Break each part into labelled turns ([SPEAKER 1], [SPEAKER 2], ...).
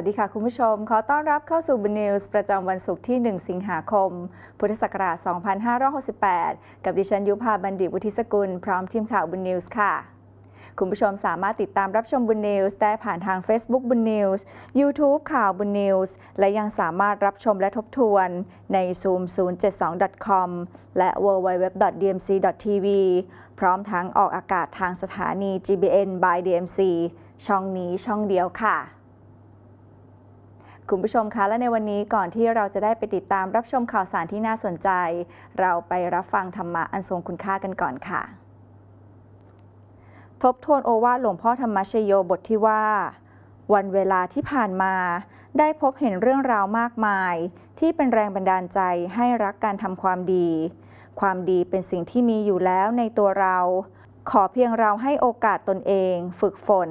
[SPEAKER 1] วัสดีค่ะคุณผู้ชม ขอต้อนรับเข้าสู่บุญนิวส์ประจำวันศุกร์ที่ 1 สิงหาคม พุทธศักราช 2568 กับดิฉันยุพาบัณฑิตวุฒิสกุล พร้อมทีมข่าวบุญนิวส์ค่ะ คุณผู้ชมสามารถติดตามรับชมบุญนิวส์ได้ผ่านทาง Facebook บุญนิวส์ YouTube ข่าวบุญนิวส์ และยังสามารถรับชมและทบทวนใน zoom 072 com และ www.dmc.tv พร้อมทั้งออกอากาศทางสถานี GBN by DMC ช่องนี้ช่องเดียวค่ะ คุณผู้ชมคะและในวันนี้ก่อนที่เราจะได้ไปติดตามรับชมข่าวสารที่น่าสนใจ เราไปรับฟังธรรมะอันทรงคุณค่ากันก่อนค่ะ ทบทวนโอวาทหลวงพ่อธรรมชโยบทที่ว่า วันเวลาที่ผ่านมา ได้พบเห็นเรื่องราวมากมาย ที่เป็นแรงบันดาลใจให้รักการทำความดี ความดีเป็นสิ่งที่มีอยู่แล้วในตัวเรา ขอเพียงเราให้โอกาสตนเอง ฝึกฝน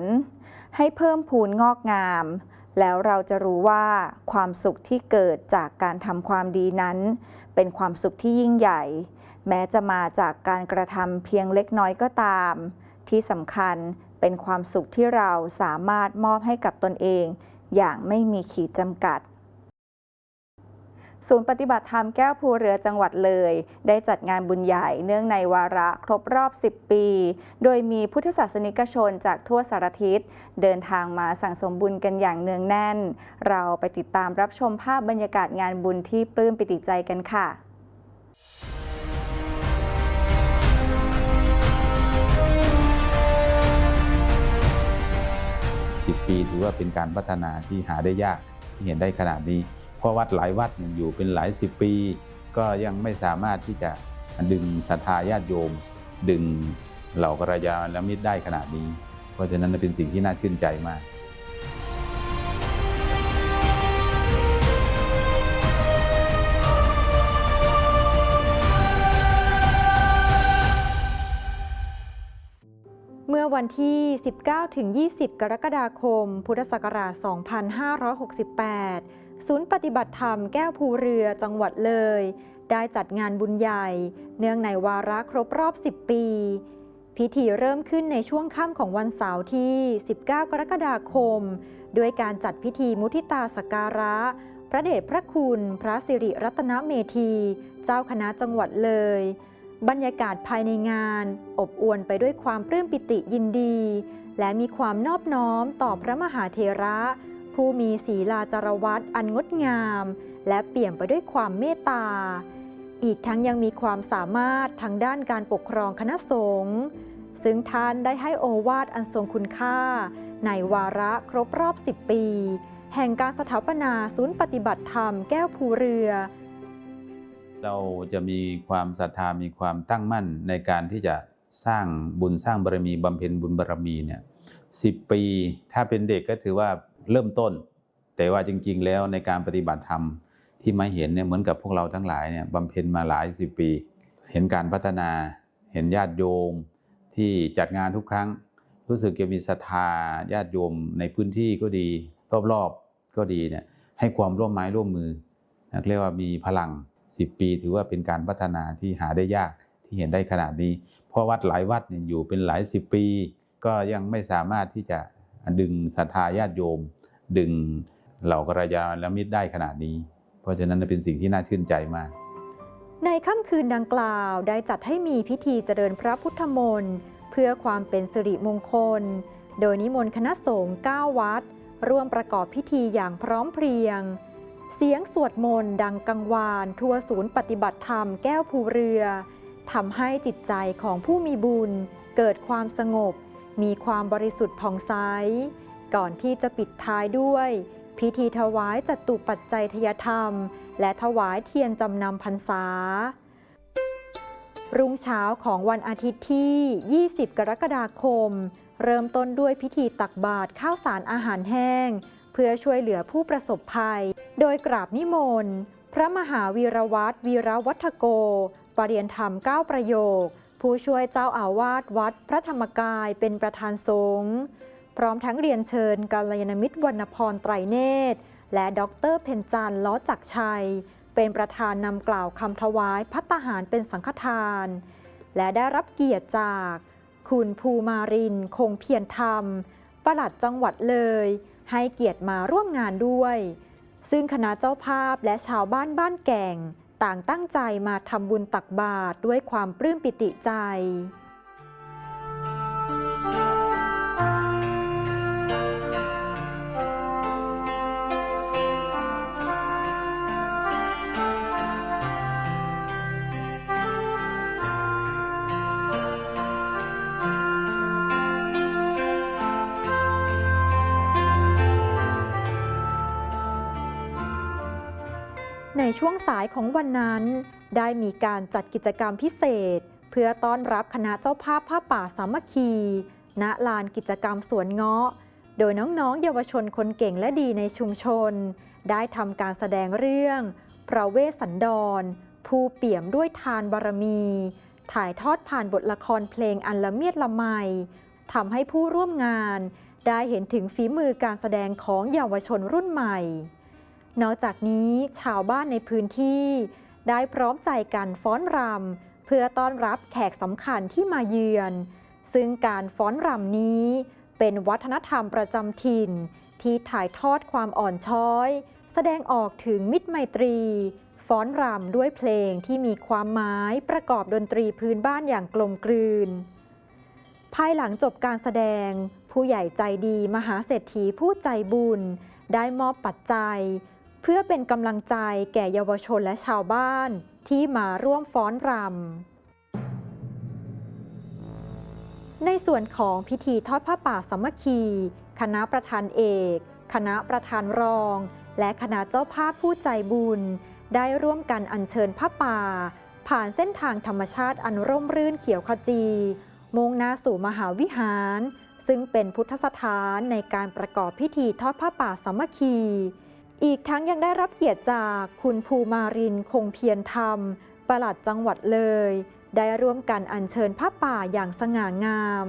[SPEAKER 1] ให้เพิ่มพูนงอกงาม แล้วเราจะรู้ว่าความสุขที่เกิดจากการทำความดีนั้น เป็นความสุขที่ยิ่งใหญ่ แม้จะมาจากการกระทำเพียงเล็กน้อยก็ตาม ที่สำคัญเป็นความสุขที่เราสามารถมอบให้กับตนเอง อย่างไม่มีขีดจำกัด ศูนย์ปฏิบัติธรรมแก้วภูเรือจังหวัดเลย ได้จัดงานบุญใหญ่เนื่องในวาระครบรอบ 10 ปี โดยมีพุทธศาสนิกชนจากทั่วสารทิศ เดินทางมาสั่งสมบุญกันอย่างเนืองแน่น เราไปติดตามรับชมภาพบรรยากาศงานบุญที่ปลื้มปิติใจกันค่ะ
[SPEAKER 2] 10 ปีถือว่าเป็นการพัฒนาที่หาได้ยากที่เห็นได้ขนาดนี้ ราะวัดหลายวัดอยู่เป็นหลายสิบปี ก็ยังไม่สามารถที่จะดึงศรัทธาญาติโยม ดึงเหล่ากระยาณมิตรได้ขนาดนี้ เพราะฉะนั้นเป็นสิ่งที่น่าชื่นใจมาก
[SPEAKER 3] เมื่อวันที่ 19-20 กรกฎาคม พุทธศักราช 2568 ศูนย์ปฏิบัติธรรมแก้วภูเรือจังหวัดเลย ได้จัดงานบุญใหญ่ เนื่องในวาระครบรอบ 10 ปี พิธีเริ่มขึ้นในช่วงค่ำของวันเสาร์ที่ 19 กรกฎาคม ด้วยการจัดพิธีมุทิตาสการะ พระเดชพระคุณ พระสิริรัตนเมธี เจ้าคณะจังหวัดเลย บรรยากาศภายในงาน อบอวลไปด้วยความปลื้มปิติยินดี และมีความนอบน้อมต่อพระมหาเถระ ผู้มีศีลาจารวัตอันงดงาม และเปี่ยมไปด้วยความเมตตา อีกทั้งยังมีความสามารถทางด้านการปกครองคณะสงฆ์ซึ่งท่านได้ให้โอวาทอันทรงคุณค่า ในวาระครบรอบ 10 ปี แห่งการสถาปนาศูนย์ปฏิบัติธรรมแก้วภูเรือ
[SPEAKER 2] เราจะมีความศรัทธามีความตั้งมั่นในการที่จะสร้างบุญสร้างบารมีบำเพ็ญบุญบารมีเนี่ยสิปี ถ้าเป็นเด็กก็ถือว่า เริ่มต้น แต่ว่าจริง ๆ แล้วในการปฏิบัติธรรมที่มาเห็นเนี่ยเหมือนกับพวกเราทั้งหลายเนี่ยบำเพ็ญมาหลายสิบปี เห็นการพัฒนา เห็นญาติโยมที่จัดงานทุกครั้ง รู้สึกจะมีศรัทธาญาติโยมในพื้นที่ก็ดี รอบๆก็ดีเนี่ยให้ความร่วมไม้ร่วมมือเรียกว่ามีพลัง 10 ปี ถือว่าเป็นการพัฒนาที่หาได้ยากที่เห็นได้ขนาดนี้ เพราะวัดหลายวัดเนี่ยอยู่เป็นหลายสิบปี ก็ยังไม่สามารถที่จะดึงศรัทธาญาติโยม ดึงเหล่ากระยาณมิตรได้ขนาดนี้ เพราะฉะนั้นเป็นสิ่งที่น่าชื่นใจมาก
[SPEAKER 3] ในค่ำคืนดังกล่าวได้จัดให้มีพิธีเจริญพระพุทธมนต์เพื่อความเป็นสิริมงคล โดยนิมนต์คณะสงฆ์9วัด ร่วมประกอบพิธีอย่างพร้อมเพรียง เสียงสวดมนต์ดังกังวาน ทั่วศูนย์ปฏิบัติธรรมแก้วภูเรือทำให้จิตใจของผู้มีบุญ เกิดความสงบ มีความบริสุทธิ์ผ่องใส ก่อนที่จะปิดท้ายด้วย พิธีถวายจัตุปัจจัยทยธรรม และถวายเทียนจำนำพรรษา รุ่งเช้าของวันอาทิตย์ที่ 20 กรกฎาคม เริ่มต้นด้วยพิธีตักบาตรข้าวสารอาหารแห้ง เพื่อช่วยเหลือผู้ประสบภัย โดยกราบนิมนต์ พระมหาวีรวัตรวีรวัฒโกปรริยนธรรม 9 ประโยค ผู้ช่วยเจ้าอาวาสวัดพระธรรมกายเป็นประธานสงฆ์ พร้อมทั้งเรียนเชิญกัลยาณมิตรวรรณพรไตรเนตร และดอกเตอรเพนจันล้อจักชัย เป็นประธานนำกล่าวคำถวายพัตตาหารเป็นสังฆทาน และได้รับเกียรติจาก คุณภูมาริน คงเพียรธรรมปลัดจังหวัดเลย ให้เกียรติมาร่วมงานด้วย ซึ่งคณะเจ้าภาพและชาวบ้านบ้านแก่ง ต่างตั้งใจมาทำบุญตักบาตรด้วยความปลื้มปิติใจ ช่วงสายของวันนั้น ได้มีการจัดกิจกรรมพิเศษ เพื่อต้อนรับคณะเจ้าภาพผ้าป่าสามัคคี ณ ลานกิจกรรมสวนเงาะ โดยน้องๆ เยาวชนคนเก่งและดีในชุมชน ได้ทำการแสดงเรื่อง พระเวสสันดร ผู้เปี่ยมด้วยทานบารมี ถ่ายทอดผ่านบทละครเพลงอันละเมียดละไมทำให้ผู้ร่วมงาน ได้เห็นถึงฝีมือการแสดงของเยาวชนรุ่นใหม่ นอกจากนี้ชาวบ้านในพื้นที่ ได้พร้อมใจกันฟ้อนรำเพื่อต้อนรับแขกสำคัญที่มาเยือน ซึ่งการฟ้อนรำนี้ เป็นวัฒนธรรมประจำถิ่น ที่ถ่ายทอดความอ่อนช้อย แสดงออกถึงมิตรไมตรีฟ้อนรำด้วยเพลงที่มีความหมายประกอบดนตรีพื้นบ้านอย่างกลมกลืน ภายหลังจบการแสดง ผู้ใหญ่ใจดีมหาเศรษฐีผู้ใจบุญ ได้มอบปัจจัย เพื่อเป็นกำลังใจแก่เยาวชนและชาวบ้านที่มาร่วมฟ้อนรำ ในส่วนของพิธีทอดผ้าป่าสามัคคี คณะประธานเอก คณะประธานรอง และคณะเจ้าภาพผู้ใจบุญ ได้ร่วมกันอัญเชิญผ้าป่า ผ่านเส้นทางธรรมชาติอันร่มรื่นเขียวขจี มุ่งหน้าสู่มหาวิหาร ซึ่งเป็นพุทธสถานในการประกอบพิธีทอดผ้าป่าสามัคคี อีกทั้งยังได้รับเกียรติจากคุณภูมารินคงเพียรธรรม ปลัดจังหวัดเลย ได้ร่วมกันอัญเชิญผ้าป่าอย่างสง่างาม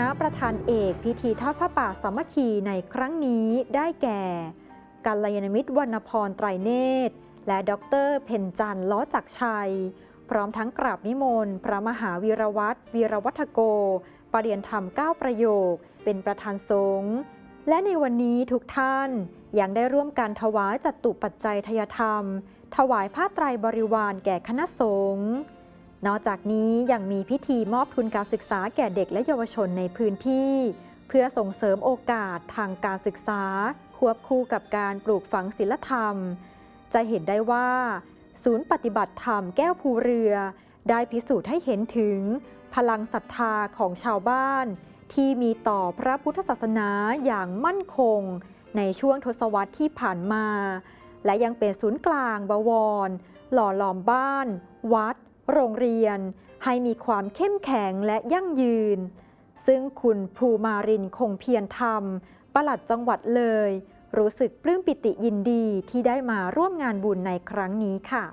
[SPEAKER 3] ณะประธานเอกพิธีทอดผ้าป่าสามัคคีในครั้งนี้ได้แก่กัลยาณมิตรวรรณพรไตรเนตร และดรเพ็ญจันทร์ล้อจักชัย พร้อมทั้งกราบนิมนต์พระมหาวีรวัตรวีรวัฒโกปรเรียนธรรม 9 ประโยค เป็นประธานสงฆ์และในวันนี้ทุกท่านยังได้ร่วมกันถวายจัตุปัจจัยทยธรรม ถวายผ้าไตรบริวารแก่คณะสงฆ์ นอกจากนี้ยังมีพิธีมอบทุนการศึกษาแก่เด็กและเยาวชนในพื้นที่ เพื่อส่งเสริมโอกาสทางการศึกษา ควบคู่กับการปลูกฝังศีลธรรม จะเห็นได้ว่า ศูนย์ปฏิบัติธรรมแก้วภูเรือ ได้พิสูจน์ให้เห็นถึง พลังศรัทธาของชาวบ้าน ที่มีต่อพระพุทธศาสนาอย่างมั่นคง ในช่วงทศวรรษที่ผ่านมา และยังเป็นศูนย์กลางบวร หล่อหลอมบ้าน วัด โรงเรียนให้มีความเข้มแข็งและยั่งยืน ซึ่งคุณภูมารินคงเพียรธรรม ปลัดจังหวัดเลย รู้สึกปลื้มปิติยินดีที่ได้มาร่วมงานบุญในครั้งนี้ค่ะ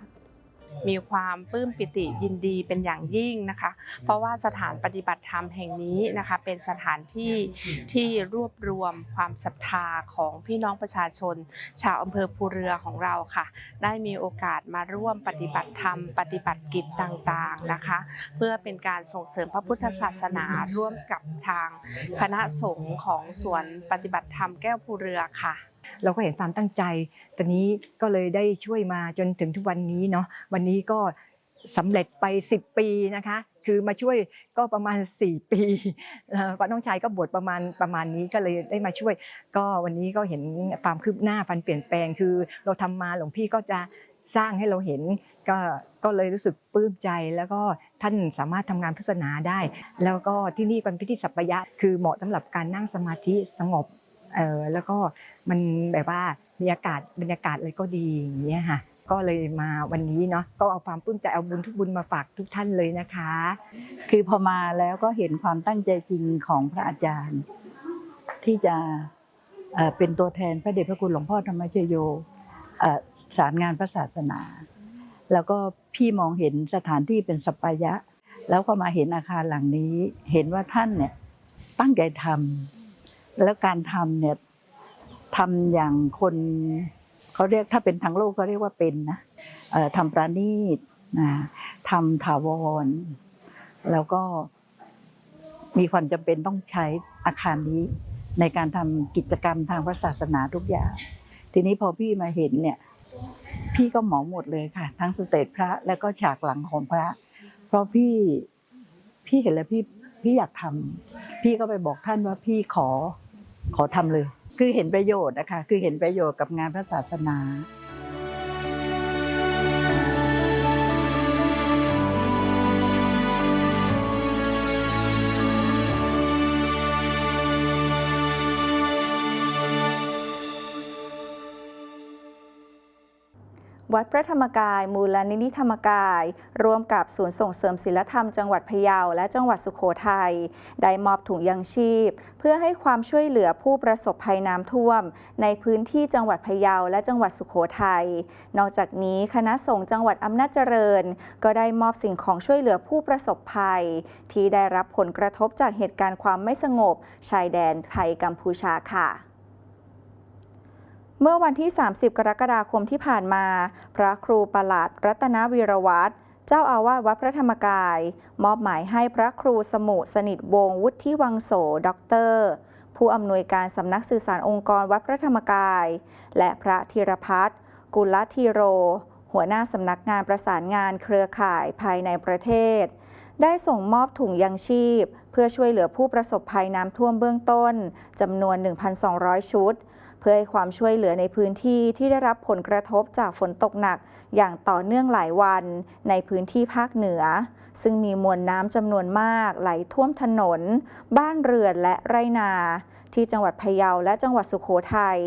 [SPEAKER 4] มีความปลื้มปิติยินดีเป็นอย่างยิ่งนะคะ เพราะว่าสถานปฏิบัติธรรมแห่งนี้นะคะ เป็นสถานที่ที่รวบรวมความศรัทธาของพี่น้องประชาชน ชาวอำเภอภูเรือของเราค่ะ ได้มีโอกาสมาร่วมปฏิบัติธรรม ปฏิบัติกิจต่างๆนะคะ เพื่อเป็นการส่งเสริมพระพุทธศาสนาร่วมกับทางคณะสงฆ์ของสวนปฏิบัติธรรมแก้วภูเรือค่ะ
[SPEAKER 5] เราก็เห็นความตั้งใจตอนนี้ก็เลยได้ช่วยมาจนถึงทุกวันนี้เนาะวันนี้ก็สำเร็จไป 10 ปีนะคะ คือมาช่วยก็ประมาณ 4 ปีแล้วก็น้องชายก็บวชประมาณประมาณนี้ก็เลยได้มาช่วย ก็วันนี้ก็เห็นความคืบหน้าฟันเปลี่ยนแปลง คือเราทำมาหลวงพี่ก็จะสร้างให้เราเห็นก็ก็เลยรู้สึกปลื้มใจแล้วก็ท่านสามารถทำงานพุทธศาสนาได้ แล้วก็ที่นี่เป็นพิธีสัปปยะ คือเหมาะสำหรับการนั่งสมาธิสงบ เออแล้วก็มันแบบว่ามีอากาศบรรยากาศอะไรก็ดีอย่างเงี้ยค่ะ ก็เลยมาวันนี้เนาะก็เอาความปลื้มใจเอาบุญทุกบุญมาฝากทุกท่านเลยนะคะ
[SPEAKER 6] คือพอมาแล้วก็เห็นความตั้งใจจริงของพระอาจารย์ ที่จะเป็นตัวแทนพระเดชพระคุณหลวงพ่อธรรมชโยสารงานพระศาสนา แล้วก็พี่มองเห็นสถานที่เป็นสัปปายะ แล้วก็มาเห็นอาคารหลังนี้ เห็นว่าท่านเนี่ยตั้งใจทำ แล้วการทำเนี่ยทำอย่างคนเขาเรียกถ้าเป็นทางโลกเขาเรียกว่าเป็นนะทำประณีตนะทำถาวร แล้วก็มีความจำเป็นต้องใช้อาคารนี้ ในการทำกิจกรรมทางพระศาสนาทุกอย่าง ทีนี้พอพี่มาเห็นเนี่ย พี่ก็หมาหมดเลยค่ะ ทั้งสเตจพระแล้วก็ฉากหลังของพระ เพราะพี่พี่เห็นแล้วพี่พี่อยากทำพี่ก็ไปบอกท่านว่าพี่ขอ ขอทำเลย คือเห็นประโยชน์นะคะ คือเห็นประโยชน์กับงานพระศาสนา
[SPEAKER 1] วัดพระธรรมกาย มูลนิธิธรรมกาย ร่วมกับศูนย์ส่งเสริมศิลธรรมจังหวัดพะเยาและจังหวัดสุโขทัยได้มอบถุงยังชีพ เพื่อให้ความช่วยเหลือผู้ประสบภัยน้ำท่วม ในพื้นที่จังหวัดพะเยาและจังหวัดสุโขทัยนอกจากนี้คณะสงฆ์จังหวัดอำนาจเจริญ ก็ได้มอบสิ่งของช่วยเหลือผู้ประสบภัย ที่ได้รับผลกระทบจากเหตุการณ์ความไม่สงบ ชายแดนไทยกัมพูชาค่ะ เมื่อวันที่ 30 กรกฎาคมที่ผ่านมา พระครูประหลัดรัตนวีรวัตรเจ้าอาวาสวัดพระธรรมกาย มอบหมายให้พระครูสมุสนิทวงศ์วุฒิวังโสด็อกเตอร์ ผู้อำนวยการสำนักสื่อสารองค์กรวัดพระธรรมกาย และพระธีรพัฒน์กุลธีโร หัวหน้าสำนักงานประสานงานเครือข่ายภายในประเทศ ได้ส่งมอบถุงยังชีพ เพื่อช่วยเหลือผู้ประสบภัยน้ำท่วมเบื้องต้นจำนวน 1,200 ชุด พื่อให้ความช่วยเหลือในพื้นที่ที่ได้รับผลกระทบจากฝนตกหนัก อย่างต่อเนื่องหลายวันในพื้นที่ภาคเหนือ ซึ่งมีมวลน้ำจำนวนมาก ไหลท่วมถนน บ้านเรือนและไรนา ที่จังหวัดพะเยาและจังหวัดสุโขทัย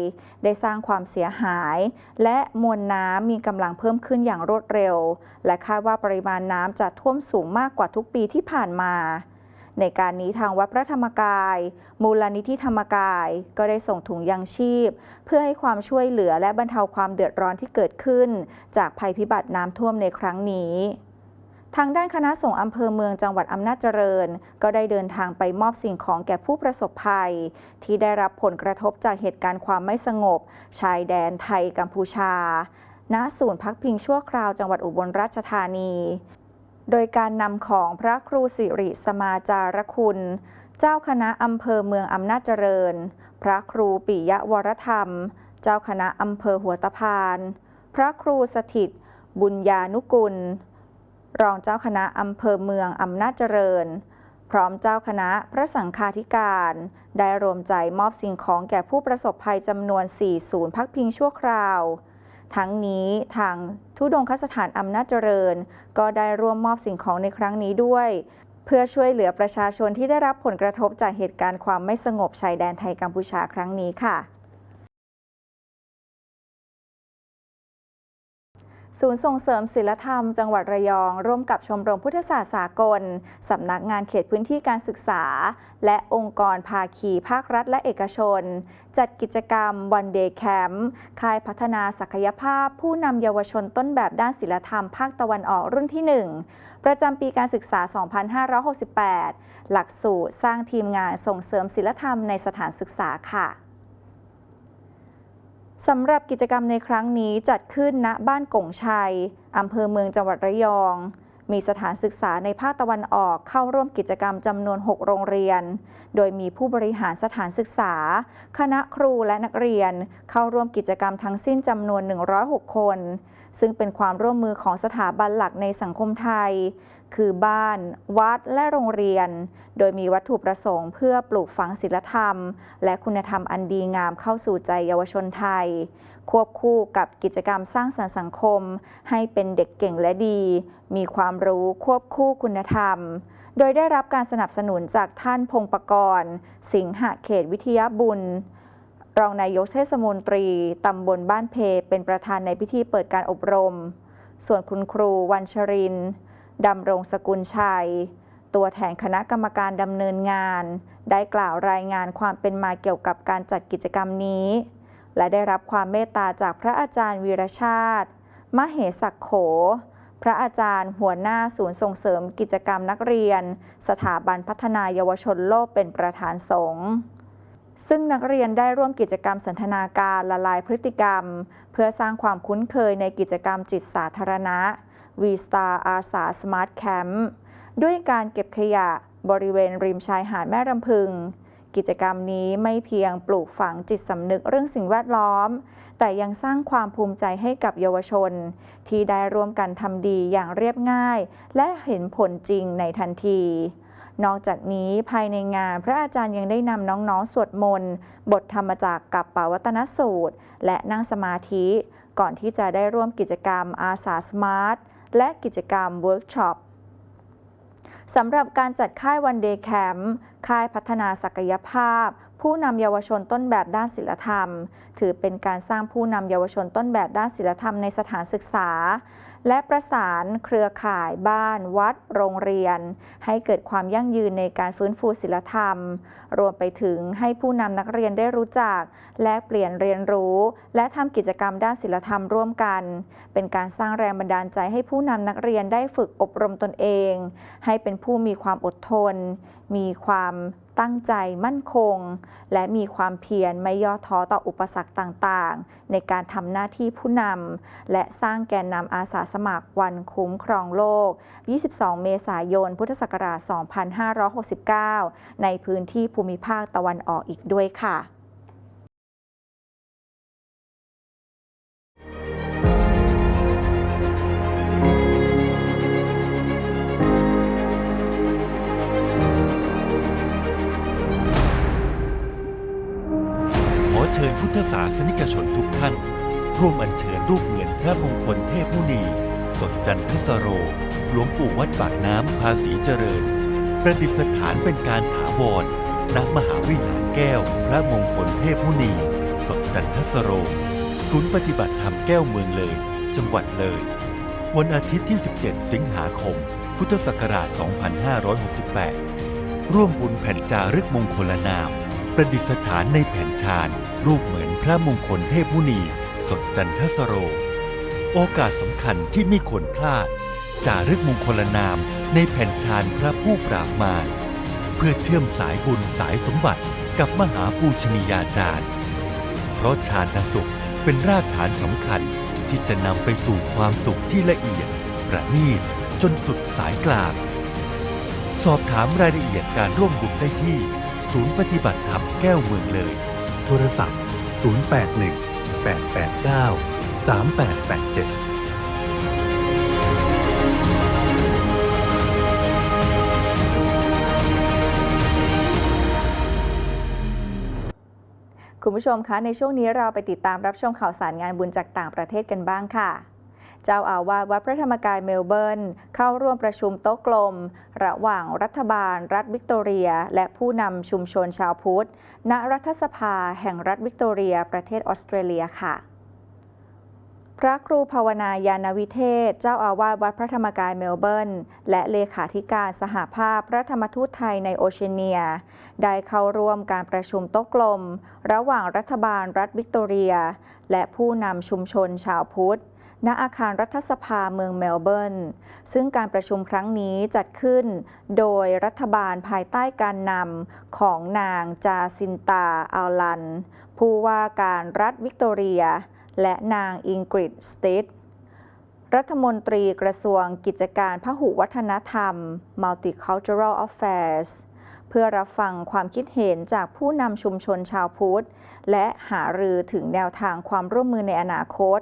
[SPEAKER 1] ได้สร้างความเสียหาย และมวลน้ำมีกำลังเพิ่มขึ้นอย่างรวดเร็ว และคาดว่าปริมาณน้ำจะท่วมสูงมากกว่าทุกปีที่ผ่านมา ในการนี้ทางวัดพระธรรมกาย มูลนิธิธรรมกาย ก็ได้ส่งถุงยังชีพ เพื่อให้ความช่วยเหลือและบรรเทาความเดือดร้อนที่เกิดขึ้น จากภัยพิบัติน้ำท่วมในครั้งนี้ทางด้านคณะสงฆ์อำเภอเมืองจังหวัดอำนาจเจริญ ก็ได้เดินทางไปมอบสิ่งของแก่ผู้ประสบภัย ที่ได้รับผลกระทบจากเหตุการณ์ความไม่สงบ ชายแดนไทยกัมพูชา ณ ศูนย์พักพิงชั่วคราวจังหวัดอุบลราชธานี โดยการนำของพระครูสิริสมาจารคุณ เจ้าคณะอำเภอเมืองอำนาจเจริญ พระครูปิยวรธรรม เจ้าคณะอำเภอหัวตะพาน พระครูสถิต บุญญานุกุล รองเจ้าคณะอำเภอเมืองอำนาจเจริญ พร้อมเจ้าคณะพระสังฆาธิการ ได้รวมใจมอบสิ่งของแก่ผู้ประสบภัยจำนวน4ศูนย์พักพิงชั่วคราว ทั้งนี้ทางทุดงคสถานอำนาจเจริญ ก็ได้ร่วมมอบสิ่งของในครั้งนี้ด้วย เพื่อช่วยเหลือประชาชนที่ได้รับผลกระทบจากเหตุการณ์ความไม่สงบชายแดนไทยกัมพูชาครั้งนี้ค่ะ ศูนย์ส่งเสริมศิลธรรมจังหวัดระยอง ร่วมกับชมรมพุทธศาสตร์สากล สำนักงานเขตพื้นที่การศึกษา และองค์กรภาคีภาครัฐและเอกชน จัดกิจกรรมวันเดย์แคมป์ค่ายพัฒนาศักยภาพ ผู้นำเยาวชนต้นแบบด้านศิลธรรมภาคตะวันออกรุ่นที่ 1 ประจำปีการศึกษา 2568 หลักสูตรสร้างทีมงานส่งเสริมศิลธรรมในสถานศึกษาค่ะ สำหรับกิจกรรมในครั้งนี้จัดขึ้นณบ้านกงชัย อำเภอเมืองจังหวัดระยอง มีสถานศึกษาในภาคตะวันออกเข้าร่วมกิจกรรมจำนวน 6 โรงเรียน โดยมีผู้บริหารสถานศึกษา คณะครูและนักเรียน เข้าร่วมกิจกรรมทั้งสิ้นจำนวน 106 คน ซึ่งเป็นความร่วมมือของสถาบันหลักในสังคมไทย คือบ้าน วัดและโรงเรียน โดยมีวัตถุประสงค์เพื่อปลูกฝังศีลธรรม และคุณธรรมอันดีงามเข้าสู่ใจเยาวชนไทย ควบคู่กับกิจกรรมสร้างสรรค์สังคม ให้เป็นเด็กเก่งและดี มีความรู้ควบคู่คุณธรรมโดยได้รับการสนับสนุนจากท่านพงปกรณ์ สิงหะเขตวิทยาบุญ รองนายกเทศมนตรีตำบลบ้านเพ เป็นประธานในพิธีเปิดการอบรม ส่วนคุณครูวันชรินดำรงสกุลชัย ตัวแทนคณะกรรมการดำเนินงาน ได้กล่าวรายงานความเป็นมาเกี่ยวกับการจัดกิจกรรมนี้ และได้รับความเมตตาจากพระอาจารย์วีรชาติ มเหสักโข พระอาจารย์หัวหน้าศูนย์ส่งเสริมกิจกรรมนักเรียน สถาบันพัฒนายาวชนโลกเป็นประธานสงฆ์ ซึ่งนักเรียนได้ร่วมกิจกรรมสันทนาการละลายพฤติกรรม เพื่อสร้างความคุ้นเคยในกิจกรรมจิตสาธารณะ V Star อาสา Smart Camp ด้วยการเก็บขยะบริเวณริมชายหาดแม่รำพึง กิจกรรมนี้ไม่เพียงปลูกฝังจิตสำนึกเรื่องสิ่งแวดล้อม แต่ยังสร้างความภูมิใจให้กับเยาวชน ที่ได้ร่วมกันทำดีอย่างเรียบง่าย และเห็นผลจริงในทันที นอกจากนี้ภายในงานพระอาจารย์ยังได้นำน้องๆ สวดมนต์ บทธรรมจากกับปาวัตนสูตร และนั่งสมาธิ ก่อนที่จะได้ร่วมกิจกรรมอาสาสมาร์ท และกิจกรรมเวิร์กช็อปสำหรับการจัดค่ายวันเดย์แคมป์ค่ายพัฒนาศักยภาพ ผู้นำเยาวชนต้นแบบด้านศิลธรรม ถือเป็นการสร้างผู้นำเยาวชนต้นแบบด้านศิลธรรมในสถานศึกษา และประสานเครือข่ายบ้านวัด โรงเรียน ให้เกิดความยั่งยืนในการฟื้นฟูศิลธรรม รวมไปถึงให้ผู้นำนักเรียนได้รู้จัก แลกเปลี่ยนเรียนรู้ และทำกิจกรรมด้านศิลธรรมร่วมกัน เป็นการสร้างแรงบันดาลใจให้ผู้นำนักเรียนได้ฝึกอบรมตนเอง ให้เป็นผู้มีความอดทน มีความ ตั้งใจมั่นคง และมีความเพียรไม่ย่อท้อต่ออุปสรรคต่างๆ ในการทำหน้าที่ผู้นำและสร้างแกนนำอาสาสมัครวันคุ้มครองโลก 22 เมษายน พุทธศักราช 2569 ในพื้นที่ภูมิภาคตะวันออกอีกด้วยค่ะ
[SPEAKER 7] เชิญพุทธศาสนิกชนทุกท่าน ร่วมอัญเชิญรูปเหมือนพระมงคลเทพมุนี สดจันทสโร หลวงปู่วัดปากน้ำภาษีเจริญ ประดิษฐานเป็นการถาวรณมหาวิหารแก้ว พระมงคลเทพมุนี สดจันทสโร ศูนย์ปฏิบัติธรรมแก้วเมืองเลย จังหวัดเลย วันอาทิตย์ที่ 17 สิงหาคม พุทธศักราช 2568 ร่วมบุญแผ่นจารึกมงคลนาม ประดิษฐานในแผ่นชาญรูปเหมือนพระมงคลเทพมุนี สดจันทสโร โอกาสสำคัญที่ไม่ควรพลาด จารึกมงคลนามในแผ่นชาญพระผู้ปราบมารเพื่อเชื่อมสายบุญสายสมบัติกับมหาปูชนียาจารย์ เพราะฌานสุขเป็นรากฐานสำคัญที่จะนำไปสู่ความสุขที่ละเอียด ประณีตจนสุดสายกลาง สอบถามรายละเอียดการร่วมบุญได้ที่ ศูนย์ปฏิบัติธรรมแก้วเมืองเลย โทรศัพท์ 081 889 3887
[SPEAKER 1] คุณผู้ชมคะ ในช่วงนี้เราไปติดตามรับชมข่าวสารงานบุญจากต่างประเทศกันบ้างค่ะ เจ้าอาวาสวัดพระธรรมกายเมลเบิร์นเข้าร่วมประชุมโต๊ะกลม ระหว่างรัฐบาล รัฐวิกตอเรีย และผู้นำชุมชนชาวพุทธ ณรัฐสภาแห่งรัฐวิกตอเรีย ประเทศออสเตรเลียค่ะพระครูภาวนายานวิเทศ เจ้าอาวาสวัดพระธรรมกายเมลเบิร์น และเลขาธิการสหภาพพระธรรมทูตไทยในโอเชเนีย ได้เข้าร่วมการประชุมโต๊ะกลม ระหว่างรัฐบาลรัฐวิกตอเรีย และผู้นำชุมชนชาวพุทธ ณอาคารรัฐสภาเมืองเมลเบิร์น ซึ่งการประชุมครั้งนี้จัดขึ้น โดยรัฐบาลภายใต้การนำของนางจาซินตาอัลลัน ผู้ว่าการรัฐวิกตอเรีย และนางอิงกริดสติดรัฐมนตรีกระทรวงกิจการพหุวัฒนธรรม Multicultural Affairs เพื่อรับฟังความคิดเห็นจากผู้นำชุมชนชาวพุทธ และหารือถึงแนวทางความร่วมมือในอนาคต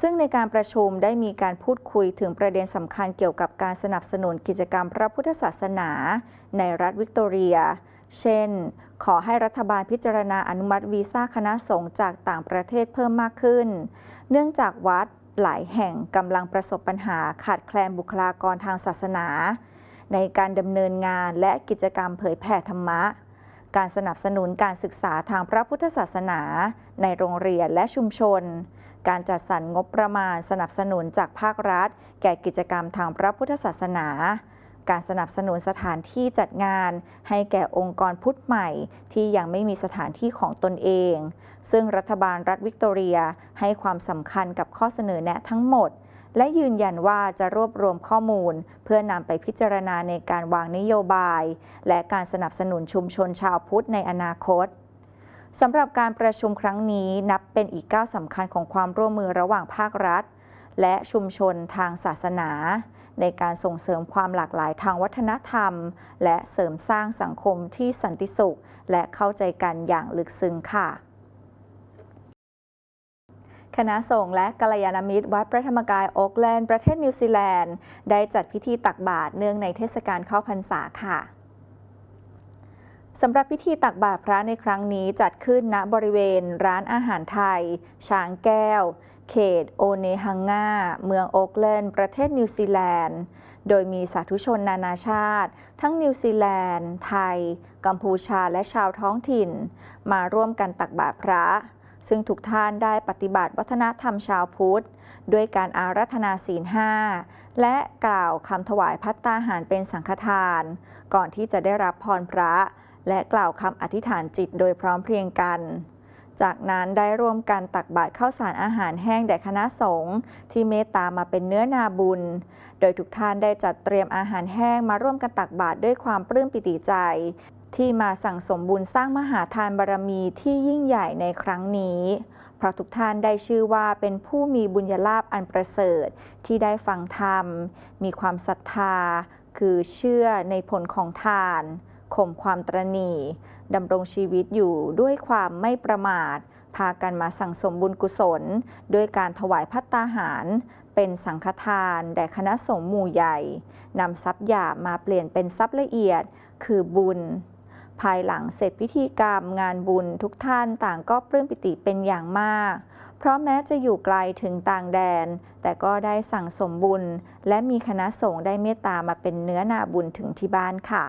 [SPEAKER 1] ซึ่งในการประชุมได้มีการพูดคุยถึงประเด็นสำคัญเกี่ยวกับการสนับสนุนกิจกรรมพระพุทธศาสนา ในรัฐวิกตอเรีย เช่น ขอให้รัฐบาลพิจารณาอนุมัติวีซ่าคณะสงฆ์จากต่างประเทศเพิ่มมากขึ้น เนื่องจากวัดหลายแห่งกำลังประสบปัญหาขาดแคลนบุคลากรทางศาสนา ในการดำเนินงานและกิจกรรมเผยแผ่ธรรมะ การสนับสนุนการศึกษาทางพระพุทธศาสนา ในโรงเรียนและชุมชน การจัดสรรงบประมาณสนับสนุนจากภาครัฐ แก่กิจกรรมทางพระพุทธศาสนา การสนับสนุนสถานที่จัดงาน ให้แก่องค์กรพุทธใหม่ ที่ยังไม่มีสถานที่ของตนเอง ซึ่งรัฐบาลรัฐวิกตอเรียให้ความสำคัญกับข้อเสนอแนะทั้งหมด และยืนยันว่าจะรวบรวมข้อมูล เพื่อนำไปพิจารณาในการวางนโยบาย และการสนับสนุนชุมชนชาวพุทธในอนาคต สำหรับการประชุมครั้งนี้นับเป็นอีกก้าวสำคัญของความร่วมมือระหว่างภาครัฐ และชุมชนทางศาสนา ในการส่งเสริมความหลากหลายทางวัฒนธรรม และเสริมสร้างสังคมที่สันติสุข และเข้าใจกันอย่างลึกซึ้งค่ะ คณะสงฆ์และกัลยาณมิตรวัดพระธรรมกายโอ๊กแลนด์ประเทศนิวซีแลนด์ ได้จัดพิธีตักบาตรเนื่องในเทศกาลเข้าพรรษาค่ะ สำหรับพิธีตักบาตรพระในครั้งนี้จัดขึ้นณบริเวณร้านอาหารไทย ช้างแก้ว เขตโอเนฮังงาเมืองโอ๊กแลนประเทศนิวซีแลนด์ โดยมีสาธุชนนานาชาติ ทั้งนิวซีแลนด์ ไทย กัมพูชาและชาวท้องถิ่น มาร่วมกันตักบาตรพระ ซึ่งทุกท่านได้ปฏิบัติวัฒนธรรมชาวพุทธ ด้วยการอารัธนาศีลห้าและกล่าวคำถวายพัตตาหารเป็นสังฆทาน ก่อนที่จะได้รับพรพระ และกล่าวคำอธิษฐานจิตโดยพร้อมเพรียงกัน จากนั้นได้ร่วมกันตักบาตรข้าวสารอาหารแห้งแด่คณะสงฆ์ที่เมตตามาเป็นเนื้อนาบุญ โดยทุกท่านได้จัดเตรียมอาหารแห้งมาร่วมกันตักบาตรด้วยความปลื้มปิติใจ ที่มาสั่งสมบุญสร้างมหาทานบารมีที่ยิ่งใหญ่ในครั้งนี้เพราะทุกท่านได้ชื่อว่าเป็นผู้มีบุญญาลาภอันประเสริฐที่ได้ฟังธรรม มีความศรัทธา คือเชื่อในผลของทาน ข่มความตรณีดำรงชีวิตอยู่ด้วยความไม่ประมาท พากันมาสั่งสมบุญกุศล ด้วยการถวายพัตตาหาร เป็นสังฆทานแด่คณะสงฆ์หมู่ใหญ่นำทรัพย์หยาบมาเปลี่ยนเป็นทรัพย์ละเอียด คือบุญ ภายหลังเสร็จพิธีกรรมงานบุญทุกท่านต่างก็ปลื้มปิติเป็นอย่างมาก เพราะแม้จะอยู่ไกลถึงต่างแดน แต่ก็ได้สั่งสมบุญ และมีคณะสงฆ์ได้เมตตามาเป็นเนื้อนาบุญถึงที่บ้านค่ะ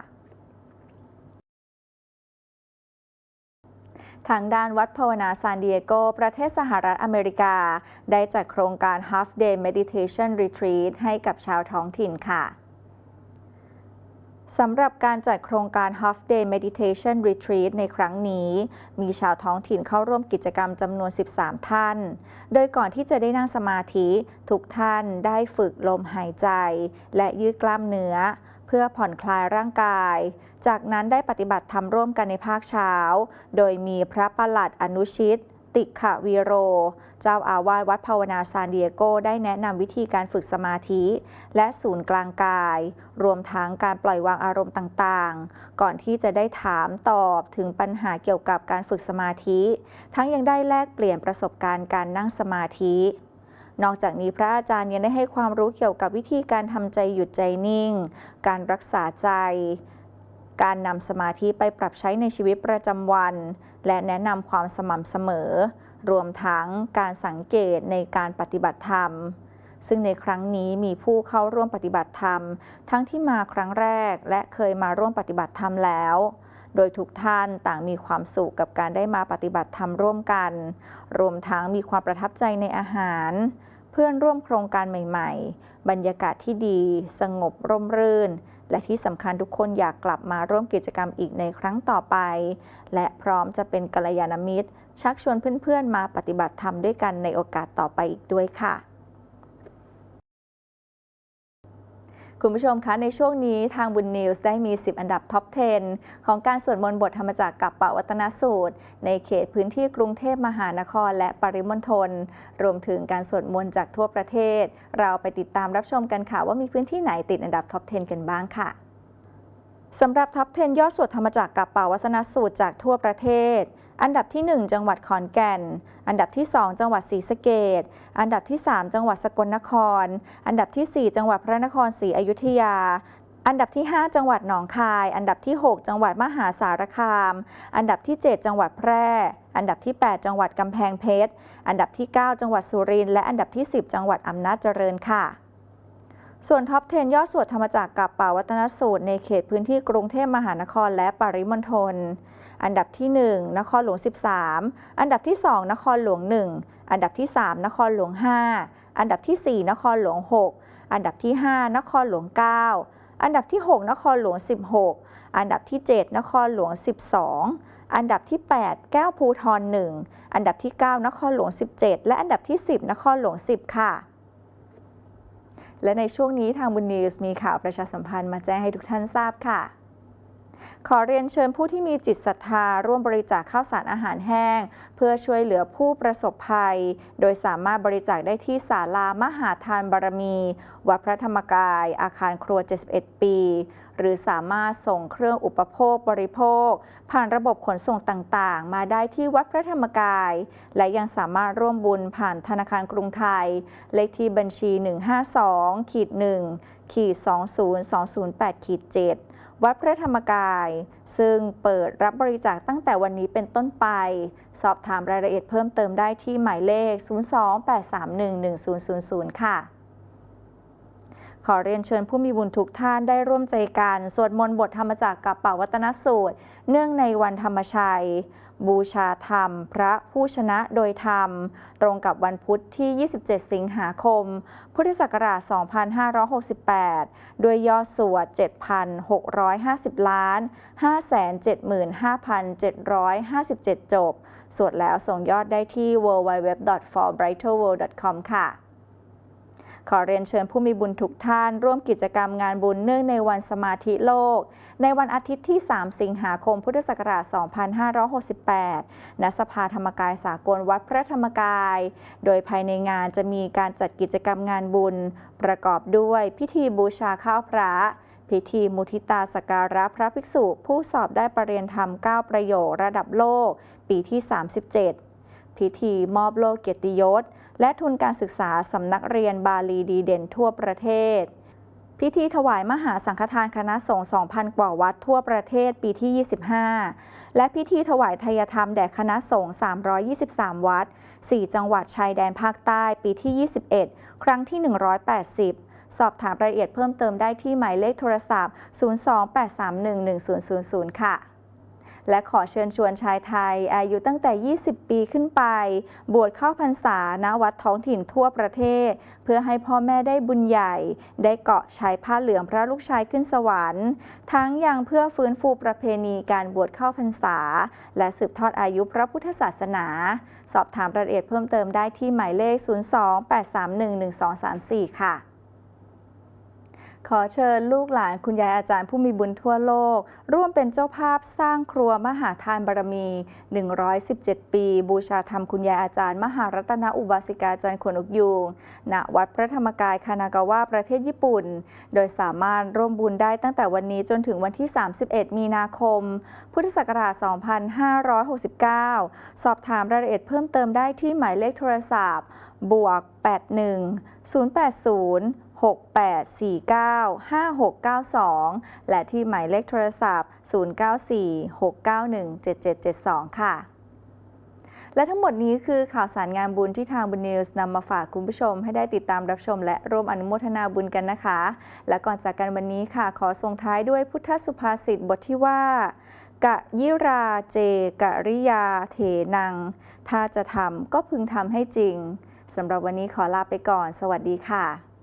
[SPEAKER 1] ทางด้านวัดภาวนาซานดิเอโก ประเทศสหรัฐอเมริกา ได้จัดโครงการ Half Day Meditation Retreat ให้กับชาวท้องถิ่นค่ะสำหรับการจัดโครงการ Half Day Meditation Retreat ในครั้งนี้ มีชาวท้องถิ่นเข้าร่วมกิจกรรมจำนวน 13 ท่าน โดยก่อนที่จะได้นั่งสมาธิ ทุกท่านได้ฝึกลมหายใจ และยืดกล้ามเนื้อ เพื่อผ่อนคลายร่างกาย จากนั้นได้ปฏิบัติธรรมร่วมกันในภาคเช้า โดยมีพระประหลัดอนุชิต ติขะวีโร เจ้าอาวาสวัดภาวนาซานดิเอโกได้แนะนำวิธีการฝึกสมาธิ และศูนย์กลางกาย รวมทั้งการปล่อยวางอารมณ์ต่างๆ ก่อนที่จะได้ถามตอบถึงปัญหาเกี่ยวกับการฝึกสมาธิ ทั้งยังได้แลกเปลี่ยนประสบการณ์การนั่งสมาธิ นอกจากนี้พระอาจารย์ยังได้ให้ความรู้เกี่ยวกับวิธีการทำใจหยุดใจนิ่ง การรักษาใจ การนำสมาธิไปปรับใช้ในชีวิตประจำวัน และแนะนำความสม่ำเสมอ รวมทั้งการสังเกตในการปฏิบัติธรรม ซึ่งในครั้งนี้มีผู้เข้าร่วมปฏิบัติธรรม ทั้งที่มาครั้งแรกและเคยมาร่วมปฏิบัติธรรมแล้ว โดยทุกท่านต่างมีความสุขกับการได้มาปฏิบัติธรรมร่วมกัน รวมทั้งมีความประทับใจในอาหาร เพื่อนร่วมโครงการใหม่ ๆ บรรยากาศที่ดี สงบร่มรื่น และที่สำคัญทุกคนอยากกลับมาร่วมกิจกรรมอีกในครั้งต่อไป และพร้อมจะเป็นกัลยาณมิตร ชักชวนเพื่อนๆ มาปฏิบัติธรรมด้วยกันในโอกาสต่อไปอีกด้วยค่ะ คุณผู้ชมคะ ในช่วงนี้ทางบุญนิวส์ได้มี 10 อันดับท็อป 10 ของการสวดมนต์บทธรรมจักรกับปวัตนสูตร ในเขตพื้นที่กรุงเทพมหานคร และปริมณฑลรวมถึงการสวดมนต์จากทั่วประเทศ เราไปติดตามรับชมกันค่ะ ว่ามีพื้นที่ไหนติดอันดับท็อป 10 กันบ้างค่ะสำหรับท็อป 10 ยอดสวดธรรมจักรกับปวัตนสูตรจากทั่วประเทศ อันดับที่ 1 จังหวัดขอนแก่น อันดับที่ 2 จังหวัดศรีสะเกดอันดับที่ 3 จังหวัดสกลนคร อันดับที่ 4 จังหวัดพระนครศรีอยุธยา อันดับที่ 5 จังหวัดหนองคาย อันดับที่ 6 จังหวัดมหาสารคาม อันดับที่ 7 จังหวัดแพร่ อันดับที่ 8 จังหวัดกำแพงเพชร อันดับที่ 9 จังหวัดสุรินทร์ และอันดับที่ 10 จังหวัดอำนาจเจริญค่ะส่วนท็อป 10 ยอดสวดธรรมจักรกับป่าวัตนสูตรในเขตพื้นที่กรุงเทพมหานครและปริมณฑล อันดับที่ 1 นครหลวง 13 อันดับที่ 2 นครหลวง 1 อันดับที่ 3 นครหลวง 5 อันดับที่ 4 นครหลวง 6 อันดับที่ 5 นครหลวง 9 อันดับที่ 6 นครหลวง 16 อันดับที่ 7 นครหลวง 12 อันดับที่ 8 แก้วภูทร 1 อันดับที่ 9 นครหลวง 17 และอันดับที่ 10 นครหลวง 10 ค่ะและในช่วงนี้ทางบุญนิวส์มีข่าวประชาสัมพันธ์มาแจ้งให้ทุกท่านทราบค่ะ ขอเรียนเชิญผู้ที่มีจิตศรัทธาร่วมบริจาคข้าวสารอาหารแห้ง เพื่อช่วยเหลือผู้ประสบภัย โดยสามารถบริจาคได้ที่ศาลามหาทานบารมี วัดพระธรรมกาย อาคารครัว 71 ปี หรือสามารถส่งเครื่องอุปโภคบริโภค ผ่านระบบขนส่งต่างๆ มาได้ที่วัดพระธรรมกาย และยังสามารถร่วมบุญผ่านธนาคารกรุงไทย เลขที่บัญชี 152ขีด1ขีด20208ขีด7 วัดพระธรรมกาย ซึ่งเปิดรับบริจาคตั้งแต่วันนี้เป็นต้นไป สอบถามรายละเอียดเพิ่มเติมได้ที่หมายเลข 028311000 ค่ะ ขอเรียนเชิญผู้มีบุญทุกท่านได้ร่วมใจกัน สวดมนต์บทธรรมจากกับป่าวัตนสูตร เนื่องในวันธรรมชัย บูชาธรรม พระผู้ชนะโดยธรรม ตรงกับวันพุทธที่ 27 สิงหาคม พุทธศักราช 2568 ด้วยยอดสวด 7,650 ล้าน 575,757 จบ สวดแล้วส่งยอดได้ที่ www.forbrighterworld.com ค่ะ ขอเรียนเชิญผู้มีบุญทุกท่าน ร่วมกิจกรรมงานบุญเนื่องในวันสมาธิโลก ในวันอาทิตย์ที่ 3 สิงหาคม พุทธศักราช 2568 ณ สภาธรรมกายสากลวัดพระธรรมกาย โดยภายในงานจะมีการจัดกิจกรรมงานบุญ ประกอบด้วยพิธีบูชาข้าวพระพิธีมุทิตาสการะพระภิกษุ ผู้สอบได้ประเรียนธรรม 9 ประโยคระดับโลก ปีที่ 37 พิธีมอบโลกเกียรติยศ และทุนการศึกษาสำนักเรียนบาลีดีเด่นทั่วประเทศ พิธีถวายมหาสังฆทานคณะสงฆ์2,000 กว่าวัดทั่วประเทศปีที่ 25 และพิธีถวายทายธรรมแด่คณะสงฆ์323 วัด 4 จังหวัดชายแดนภาคใต้ปีที่ 21 ครั้งที่ 180สอบถามรายละเอียดเพิ่มเติมได้ที่หมายเลขโทรศัพท์ 028311000 ค่ะ และขอเชิญชวนชายไทย อายุตั้งแต่ 20 ปีขึ้นไป บวชเข้าพรรษาณวัดท้องถิ่นทั่วประเทศ เพื่อให้พ่อแม่ได้บุญใหญ่ ได้เกาะชายผ้าเหลืองพระลูกชายขึ้นสวรรค์ ทั้งยังเพื่อฟื้นฟูประเพณีการบวชเข้าพรรษา และสืบทอดอายุพระพุทธศาสนา สอบถามรายละเอียดเพิ่มเติมได้ที่หมายเลข 028311234 ค่ะ ขอเชิญลูกหลานคุณยายอาจารย์ผู้มีบุญทั่วโลก ร่วมเป็นเจ้าภาพสร้างครัวมหาทานบารมี 117 ปี บูชาธรรมคุณยายอาจารย์ มหารัตนอุบาสิกาจารย์ขนกยูงณวัดพระธรรมกายคานากาวะประเทศญี่ปุ่น โดยสามารถร่วมบุญได้ตั้งแต่วันนี้จนถึงวันที่ 31 มีนาคม พุทธศักราช 2569 สอบถามรายละเอียดเพิ่มเติมได้ที่หมายเลขโทรศัพท์บวก81 080 6849 5692 และที่หมายเลขโทรศัพท์ 094 691 7772 ค่ะ และทั้งหมดนี้คือข่าวสารงานบุญที่ทางบุญนิวส์นำมาฝากคุณผู้ชมให้ได้ติดตามรับชม และร่วมอนุโมทนาบุญกันนะคะ และก่อนจากกันวันนี้ค่ะ ขอส่งท้ายด้วยพุทธสุภาษิตบทที่ว่ากะยิราเจกะริยาเถนัง ถ้าจะทำก็พึงทำให้จริงสำหรับวันนี้ขอลาไปก่อน สวัสดีค่ะ